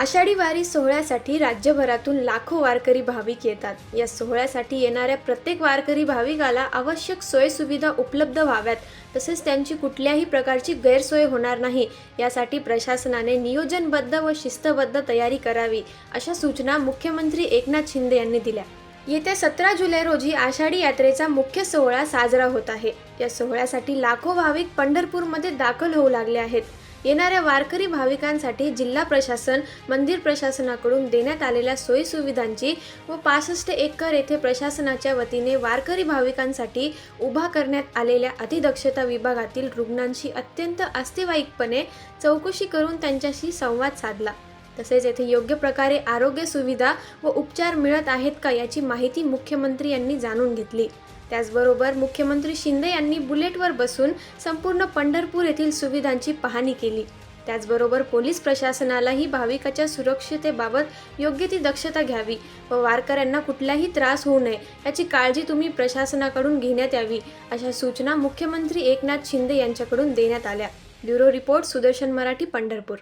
आषाढी वारी सोहळ्यासाठी राज्यभरातून लाखो वारकरी भाविक येतात. या सोहळ्यासाठी येणाऱ्या प्रत्येक वारकरी भाविकाला आवश्यक सोयसुविधा उपलब्ध व्हाव्यात तसेच त्यांची कुठल्याही प्रकारची गैरसोय होणार नाही. यासाठी प्रशासनाने नियोजनबद्ध व शिस्तबद्ध तयारी करावी अशा सूचना मुख्यमंत्री एकनाथ शिंदे यांनी दिल्या. येत्या सतरा जुलै रोजी आषाढी यात्रेचा मुख्य सोहळा साजरा होत आहे. या सोहळ्यासाठी लाखो भाविक पंढरपूरमध्ये दाखल होऊ लागले आहेत. येणाऱ्या वारकरी भाविकांसाठी जिल्हा प्रशासन मंदिर प्रशासनाकडून देण्यात आलेल्या सोयीसुविधांची व पासष्ट एकर येथे प्रशासनाच्या वतीने वारकरी भाविकांसाठी उभा करण्यात आलेल्या अतिदक्षता विभागातील रुग्णांशी अत्यंत अस्तिवाईकपणे चौकशी करून त्यांच्याशी संवाद साधला. तसेच येथे योग्य प्रकारे आरोग्य सुविधा व उपचार मिळत आहेत का याची माहिती मुख्यमंत्री यांनी जाणून घेतली. त्याचबरोबर मुख्यमंत्री शिंदे यांनी बुलेटवर बसून संपूर्ण पंढरपूर येथील सुविधांची पाहणी केली. त्याचबरोबर पोलीस प्रशासनालाही भाविकाच्या सुरक्षतेबाबत योग्य ती दक्षता घ्यावी व वारकऱ्यांना कुठलाही त्रास होऊ नये याची काळजी तुम्ही प्रशासनाकडून घेण्यात यावी अशा सूचना मुख्यमंत्री एकनाथ शिंदे यांच्याकडून देण्यात आल्या. Bureau report Sudarshan Marathi Pandharpur.